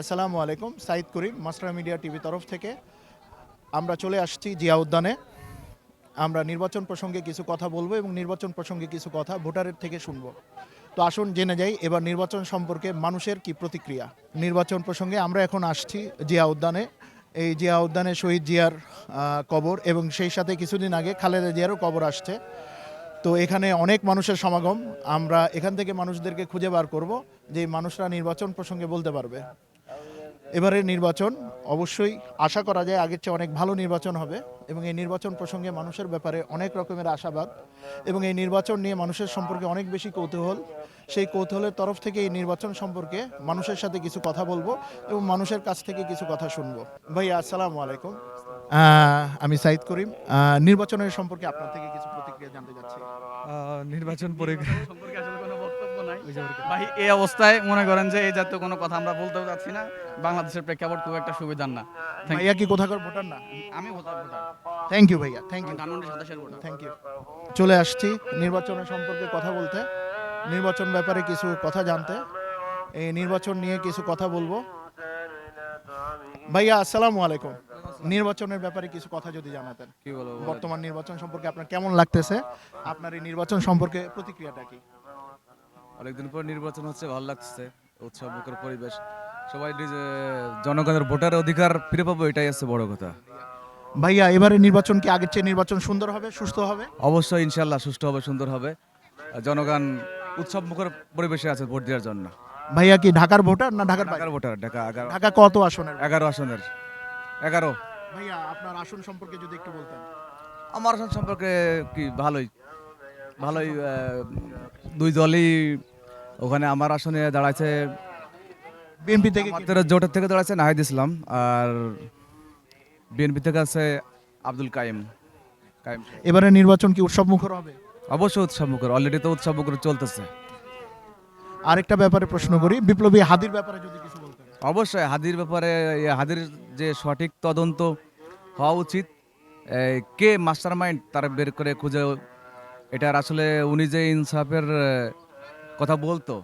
আসসালামু আলাইকুম, Saeed Karim master media TV তরফ থেকে। আমরা চলে আসছি জিয়া উদ্যানে। আমরা নির্বাচন প্রসঙ্গে কিছু কথা বলব এবং নির্বাচন প্রসঙ্গে কিছু কথা ভোটারের থেকে শুনব। তো আসুন জেনে যাই, এবার নির্বাচন সম্পর্কে মানুষের কি প্রতিক্রিয়া? নির্বাচন প্রসঙ্গে আমরা এখন আসছি জিয়া উদ্যানে। এই জিয়া উদ্যানে শহীদ জিয়ার কবর এবং সেই সাথে কিছুদিন আগে খালেদা জিয়ারও কবর আসছে। তো এখানে অনেক মানুষের সমাগম। আমরা এখান থেকে মানুষদেরকে খুঁজে বার করব যে মানুষরা নির্বাচন প্রসঙ্গে বলতে পারবে। এবারের নির্বাচন অবশ্যই আশা করা যায় আগের চেয়ে অনেক ভালো নির্বাচন হবে এবং এই নির্বাচন প্রসঙ্গে মানুষের ব্যাপারে অনেক রকমের আশাবাদ এবং এই নির্বাচন নিয়ে মানুষের সম্পর্কে অনেক বেশি কৌতূহল। সেই কৌতূহলের তরফ থেকে এই নির্বাচন সম্পর্কে মানুষের সাথে কিছু কথা বলব এবং মানুষের কাছ থেকে কিছু কথা শুনব। ভাইয়া আসসালামু আলাইকুম। আমি সাইদ করিম। নির্বাচনের সম্পর্কে আপনার থেকে কিছু প্রতিক্রিয়া জানতে চাচ্ছি। নির্বাচন পরে সম্পর্কে আসলে কোনো বক্তব্য নাই ভাই এই অবস্থায় মনে করেন যে এই জাতীয় কোনো কথা আমরা বলতেও যাচ্ছি না। বাংলাদেশের প্রেক্ষাপট খুব একটা সুবিধার না। ভাইয়া কি কোথাকার ভোটার না? আমি ভোটার ভোটার। থ্যাংক ইউ ভাইয়া থ্যাংক ইউ ধানমন্ডি সাতাশের ভোটার। থ্যাংক ইউ চলে আসছি নির্বাচনের সম্পর্কে কথা বলতে। নির্বাচন ব্যাপারে কিছু কথা জানতে। এই নির্বাচন নিয়ে কিছু কথা বলব। ভাইয়া আসসালামু আলাইকুম। নির্বাচনের ব্যাপারে কিছু কথা যদি জানাতেন। কি বলব বর্তমান নির্বাচন সম্পর্কে আপনার কেমন লাগতেছে? আপনার এই নির্বাচন সম্পর্কে প্রতিক্রিয়াটা কি? অনেকদিন পর নির্বাচন হচ্ছে ভালো লাগছে উৎসব মুখর পরিবেশ। সবাই জনগণের ভোটার অধিকার ফিরে পাবো এটাই আছে বড় কথা। ভাইয়া এবারে নির্বাচন কি আগের চেয়ে নির্বাচন সুন্দর হবে সুস্থ হবে? অবশ্যই ইনশাল্লাহ সুষ্ঠু হবে সুন্দর হবে। জনগণ উৎসব মুখর পরিবেশে আছে ভোট দেওয়ার জন্য। ভাইয়া কি ঢাকার ভোটার না ঢাকার ঢাকার ভোটার ঢাকা এগারো। ঢাকা কত আসনের? এগারো আসনের। এগারো। ভাইয়া আপনার আসন সম্পর্কে যদি একটু বলতেন। আমার আসন সম্পর্কে কি ভালোই। ভালোই দুই দলই ওখানে আমার আসনে দাঁড়াচ্ছে বিএনপি থেকে জোটের থেকে দাঁড়াচ্ছে নাহিদ ইসলাম আর বিএনপি থেকে আছে আব্দুল কাইম। কাইম। এবারে নির্বাচন কি উৎসব মুখর হবে? অবশ্যই উৎসব মুখর অলরেডি তো উৎসব মুখর চলতেছে। আরেকটা ব্যাপারে প্রশ্ন করি বিপ্লবী হাদির ব্যাপারে যদি কিছু বলতেন। অবশ্যই হাদির ব্যাপারে হাদির যে সঠিক তদন্ত হওয়া উচিত কে মাস্টার মাইন্ড তার বের করে খুঁজে এটার আসলে উনি যে ইনসাফের কথা বলতো,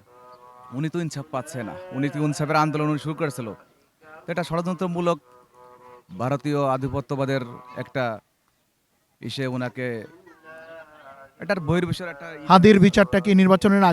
উনি তো ইনসাফ পাচ্ছে না। উনি তো ইনসাফের আন্দোলন শুরু করেছিল। এটা ষড়যন্ত্রমূলক ভারতীয় আধিপত্যবাদের একটা ইসে ওনাকে এটার বহির্বিশ্বের একটা হাদির বিচারটা কি নির্বাচনের আগে